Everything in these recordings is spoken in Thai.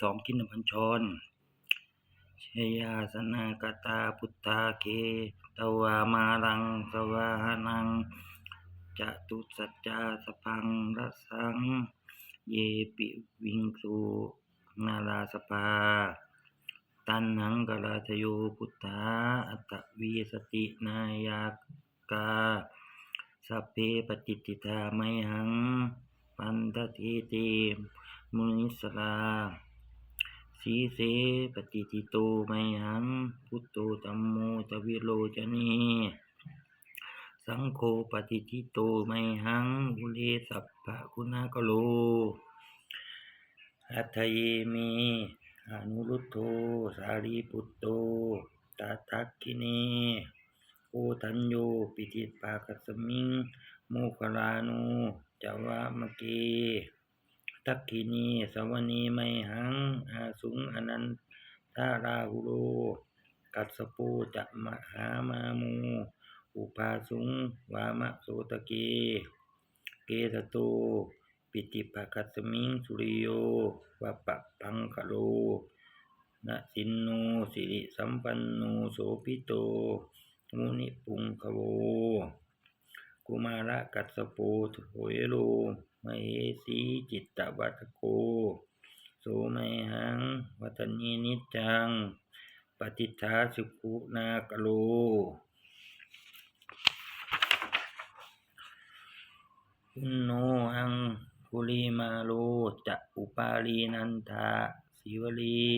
สองกินพันชนชยาสนากตาพุทธาเคตวามารังสวาหนังจตุสัจจาสพังรสัง เยปิวิงสุนาลาสภา ตันหังกราชโยพุทธาอัตวีสตินายากาสัพเพปฏิติตาไมหัง ปันททีติมุนิสลา สีเสปฏิติโตไมหังพุทโตตัมโมตวิโรจนีสังโฆปฏิทิโตไมหังอุเลสัพพะคุณากโลอัตเยมีอนุรุตโตสารีปุตโตตาทักขินีโอทัญโยปิติปากัสมิงโมคลานุจาวามะเก ทักขินีสวนีไมหัง อาสุงอนันทาราหุโรกัสสปูจะมหามามู อุปาสุงวามะโสตะเก เกสโตปิติภคัสมิงสุริโยวะปะพังคโลนะสินโนสิริสัมปันโนโสปิโต มุนิปุงคโวกุมาระกัสสปทุโหยโล มเหสีจิตตวัตโกโสไมหัง วัตนีนิจัง ปฏิทาสุขุนากโลอุนโนหังคุลีมาโลจะอุปาลีนันทาสิวลี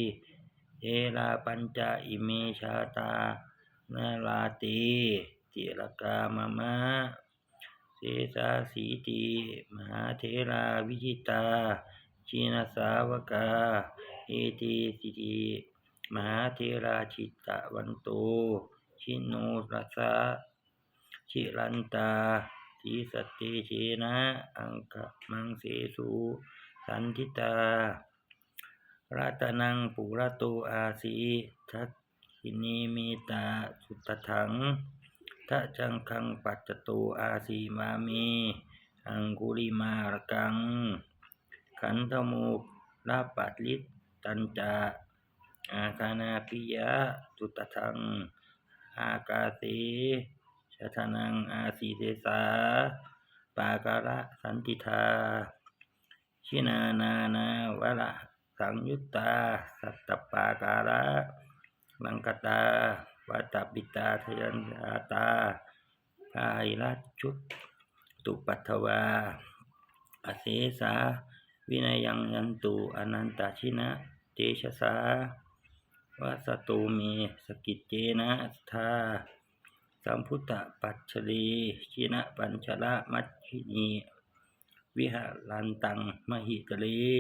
เอลาปัญจอิเมชาตานาลาติจิรกามามะ เสสาสีติมหาเทราวิจิตาชินสาวกา เอติสิติมหาเทราชิตะวันโต ชิโนรัสะชิรันตาทีสตติเชนะอังคมังเสสุสันทิตารัตนังปุระโตอาสีทักขินีมีตาสุตถัง ทะจังคังปัจจโตอาสีมามีอังกุลิมารกัง ขันธมุลาปัดลิตตัญจาอาคานาปิยะสุตถัง อากาเสชะทนังอาสีเสสาปาการะสันติทา ชินานานาวระสังยุตตา สัตตปาการะลังกตา วัตปิตาทยันยาตาภายรัชุตตุปัทวา อเสสา วินัยยังยันตุอนันตชินะเตชะสาวัสตูมีสกิจเจนะทาสัมพุตตปัจฉรีชินะปัญชละมัชชินี วิหารันตังมหิตลี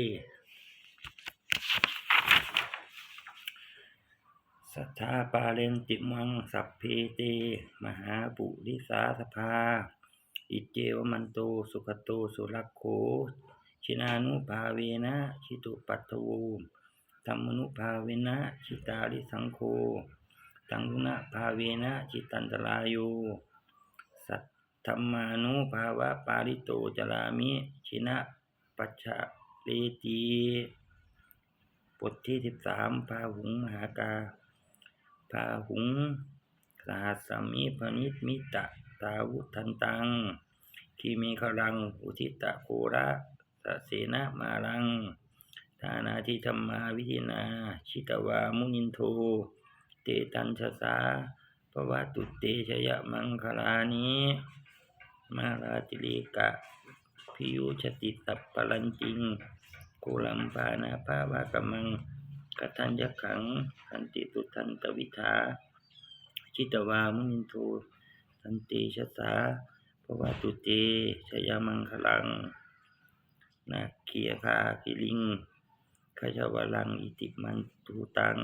สัทธาปาเลนติมัง สัพเพเต มหาปุริสาสภา อิเจวมันโต สุขโต สุรักโข ชินานุภาเวนะชิตุปัตวูธรรมนุภาเวนะชิตาริสังโฆตังคุณภาเวนะจิตันตรายโยสัทธรรมานุภาวะปาริโตจรามิชินะปัจฉะเลตีบทที่สิบสามพาหุงมหากา พาหุงสหัสมิพนิตมิตะตาวุทันตังคีมีขลัง อุทิตะโคระสะเสนะมาลังทานาทิธรรมาวิธินา ชิตวามุนินโท เตตัญชสาปวัตุเตชยมังคลานิมาราติเลกะ พิยุชติตัปปลันจิงโกลัมปานาภาวากมัง กทัญญขังสันติตุทันตวิทาชิตวามุนินโทสันติชสาปวัตุเตชยามังคลังนาเคียคาคิลิงขจาวลังอิติมันตุตัง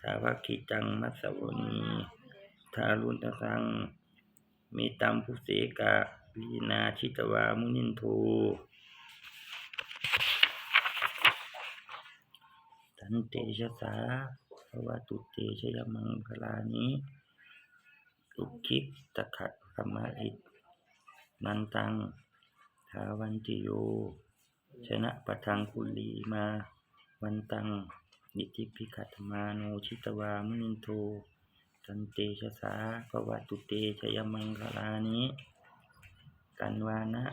ทาวคิจังมัสสวนีทารุณสังมีตัมพุเสกะวินาชิตวามุนินโท ทันเตชะสาภวตุเตชยมังคลานิลุคิกตะขัดธรรมอิตนันตังทาวันติโย ชนะปะทังคุลีมา วันตังอิทิพิขัตมาโนชิตวามุนินโทตันเตชะสาภวตุเตชยมังคลานิกันวานะ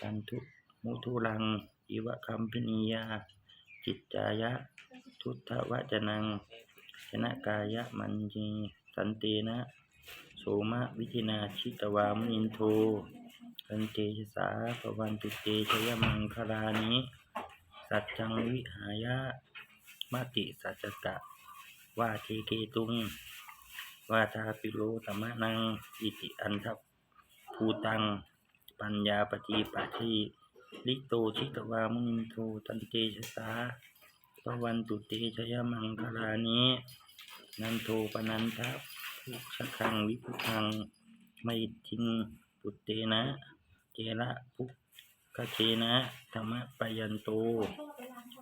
กันทุมุทุลัง อิวะคัมพินียา จิตจายะ ทุตถวจนัง ชนะกายะมันจีสันเตนะโสมะวิธินาชิตวามนินโทกันเตชะสาภวันตุเตชยมังคลานิสัจจังวิหายะมติสัจจกะวาเทเกตุงวาทาปิโลธรรมนัง อิติอันทภูตัง ปัญญาปฏิปัติ ลิโตชิตวามุนินโทตันเตชะสาภวันตุเตชยมังคลานินันโทปนันทะภูชะคังวิพุทังไม่ทิงปุตเตนะเจระภุกเชนะธรรมปยันโต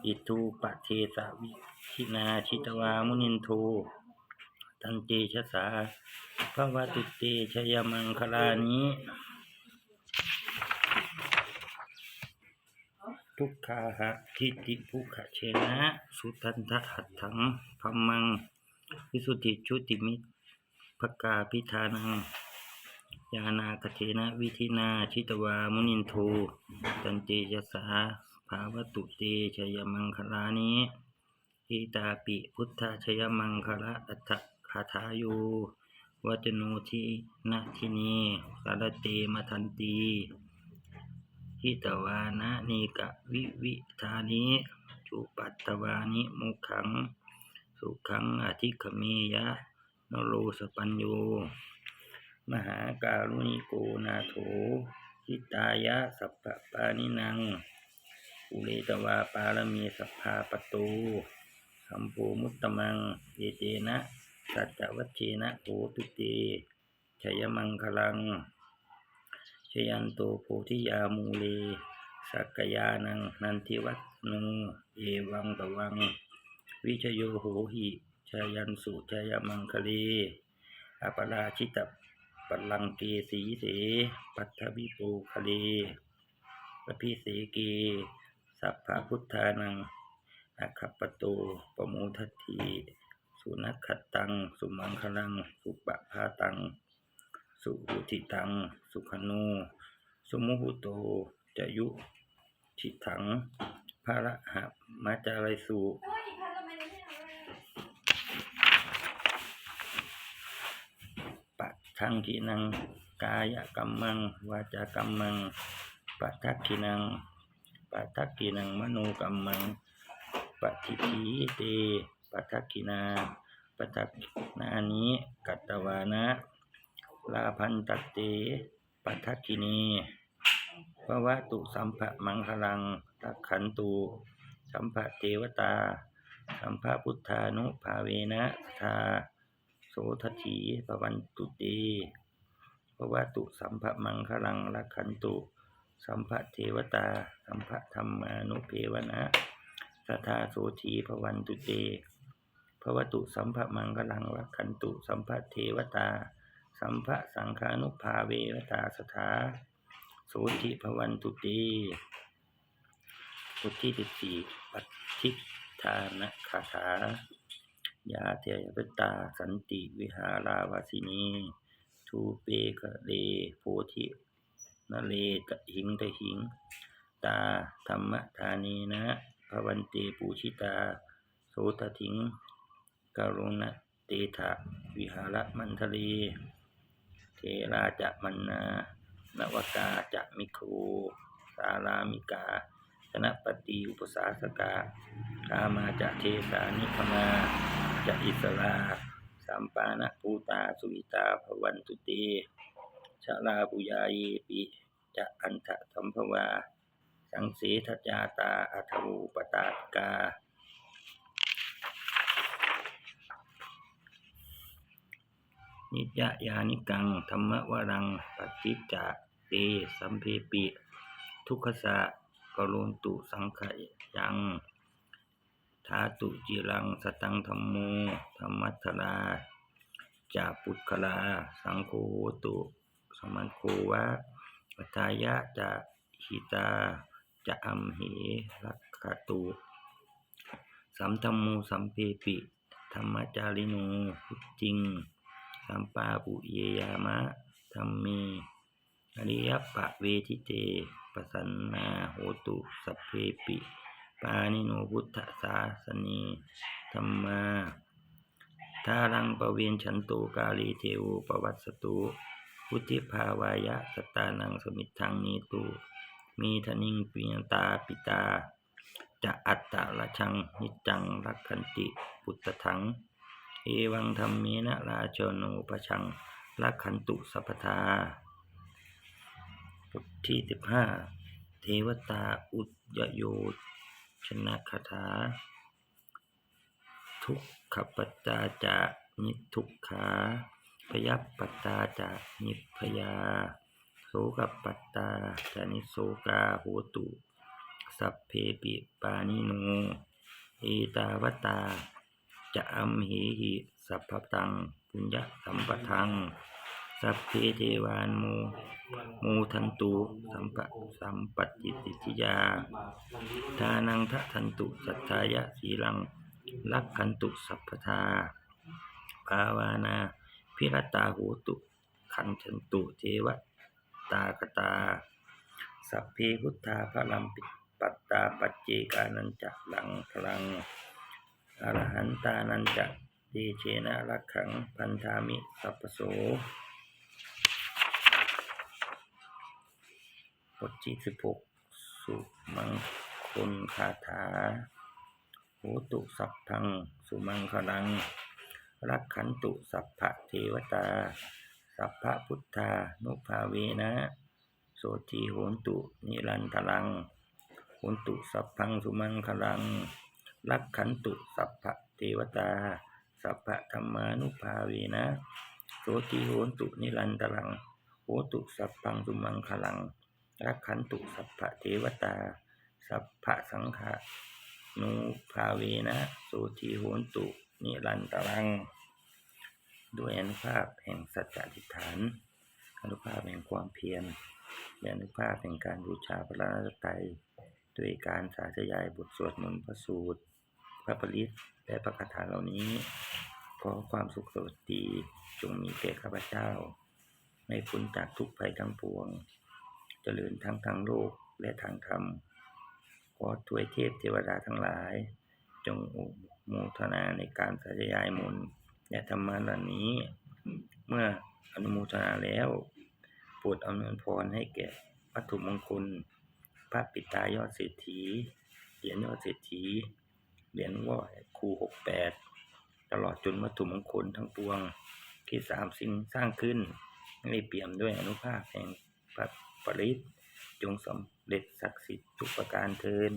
อิทูปะเทสวิชินาชิตวามุนินโทตันเตชะสาภวตุเตชยมังคลานิ ทุกขาหะทิติภุขเชนะสุทันทะหัตถังพัมมัง วิสุทธิชุติมิภกาพิธานัง ยานาคเทนะวิธินาชิตวามุนินโทตันเตชะสาภาวตุเตชยมังคลานิอิตาปิพุทธชยมังคละอัตถคาถาโยวัจโนทินะทินีสารเตมทันตี หิตวานะนีกะวิวิธานิจุปัตตวานิมุขัง สุขังอธิคเมยะนโรสปัญโยมหาการุณิโกนาโถทิตายะสัพพปานินังอุเรตวาปารมีสัพพาปตูสัมโพมุตตมังเยเจนะสัจจวัชเชนะโหตุเตชยมังคลัง ชยันโตโพธิยามูเลสักกยานังนันทิวัตนูเอวังตวัง วิชโยโหหิชยันสุชยมังคเลอปราชิตปลังเกสีเส ปัทวิปูคะเลปพิเสเกสัพพพุทธานังอาคัปปโตปโมทัตถีสุนัขตัง สุมังคลัง สุปะพาตัง สุหุติตัง สุขโนสุมุหุโตจะยุทิถังภาระหะมาจาไรสุปัทังกินัง กายกรรมัง วาจากรรมัง ปัทักกินัง ปัทักกินัง มโนกรรมังปฏิทีเต ปัทักกินา ปัทักนานิกัตตวานะ ลาพันตเตปัทักินีภวะตุสัมภะมังคลังตักขันตุสัมภะเทวตา สัมภะพุทธานุภาเวนะทาโสทถีปวันตุเตภวตุสัมภะมังคลังลักขันตุ สัมภะเทวตา สัมภะธรรมานุเพวนะสัทธาโสถีภวันตุเตภวตุสัมภะมังคลังลักขันตุ สัมภะเทวตา สัมภะสังฆานุภาเววตาสถาโสถิภวันตุเตบทที่สิบสี่ปัทิธานะคาถายาเทวตาสันติวิหาราวาสินีทูเปกะเลโพธินเลตะหิงตะหิง ตาธรรมธานีนะภวันเตปูชิตา โสตถิงกรุณเตถะวิหารมันทะเล ราจะมันนานวกาจะมิโคสารามิกาธนะปฏิอุปสาสกากามาจะเทสานิคมาจะอิสลาสัมปานะภูตาสุวิตาภวันตุเตชาลาปุยาเยปิจะอันทะสัมภวา สังเสทจาตาอัทวูปตากา นิจยานิกัง ธรรมวรังปฏิจจเตสัมเพปิ ทุกขสะกรุณตุสังขยังทาตุจิรังสตังธรรมโมธรรมัทราจาปุตคลา สังโฆตุสมังโควะปัทายะจะหิตาจะอัมเหรักขตุสัมธรรมูสัมเพปิ ธรรมจาริโนพุทจิง สัมปาปุเยยามะธรรมีอริยปะเวทิเตปสันนาโหตุสัพเพปิ ปานิโนพุทธศาสนีธรรมาทารังปเวียนฉันตุกาลีเทวปวัสสตุพุทธิภาวายะสตานังสมิทังนีตุมีธนิงปิยตาปิตา จะอัตตะละชังนิจังรักขันติพุทธถัง เอวังธรรมเมนะราชโนปชังรักขันตุสัพพทาบทที่สิบห้าเทวตาอุจยโยชนะคาถา ทุกขปัจจาจะนิทุกขาพยัปปัตาจะนิพยาโสกปัตตาจะนิโสกาโหตุ สัพเพปิปานิโนเอตาวตา จะอัมเหหิสัพพตังปุญญสัมปทัง สัพเพเทวานมโมทันตุสัมปะสัมปติติทิยา ทานังทะทันตุสัทธายะสีลังลักขันตุสัพพทาภาวานาพิรตาโหตุขันฉันตุเทวตากตา สัพเพพุทธาพระลัมปิปัตตาปัจเจกานันจะลังพลัง อรหันตานันจะเดเชนะรักขังพันธามิสัพโสบทที่สิบหกสุมังคนคาถาโหตุสัพพัง สุมังคลัง รักขันตุสัพพะเทวตา สัพพะพุทธานุภาเวนะโสทีโหนตุนิรันตลังโหนตุสัพพัง สุมังคลัง รักขันตุสัพพะเทวตา สัพพะธรรมานุภาเวนะโสทีโหนตุนิรันตลังโหตุสัพพังสุมังคลัง รักขันตุสัพพะเทวตา สัพพะสังฆานุภาเวนะโสทีโหนตุนิรันตลัง ด้วยอนุภาพแห่งสัจจะทิฏฐานอนุภาพแห่งความเพียรและอนุภาพแห่งการบูชาพระรัตนตรัยด้วยการสาธยายบทสวดมนต์พระสูตร พระปริตและพระคาถาเหล่านี้ ขอความสุขสวัสดีจงมีแก่ข้าพเจ้า ไม่พ้นจากทุกภัยทั้งปวง เจริญทั้งทางโลกและทางธรรม ขอถวยเทพเทวดาทั้งหลาย จงอุโมทนาในการสาธยายมนและธรรมะเหล่านี้ เมื่ออนุโมทนาแล้วโปรดอำนวยพรให้แก่วัตถุมงคลพระปิตายอดเศรษฐีเหรียญยอดเศรษฐี เหรียญว่าคูหกแปดตลอดจนวัตถุมงคลทั้งปวงที่สามสิ่งสร้างขึ้นให้เปี่ยมด้วยอนุภาพแห่งพระปริศจงสำเร็จศักดิ์สิทธิ์ทุกประการเทิน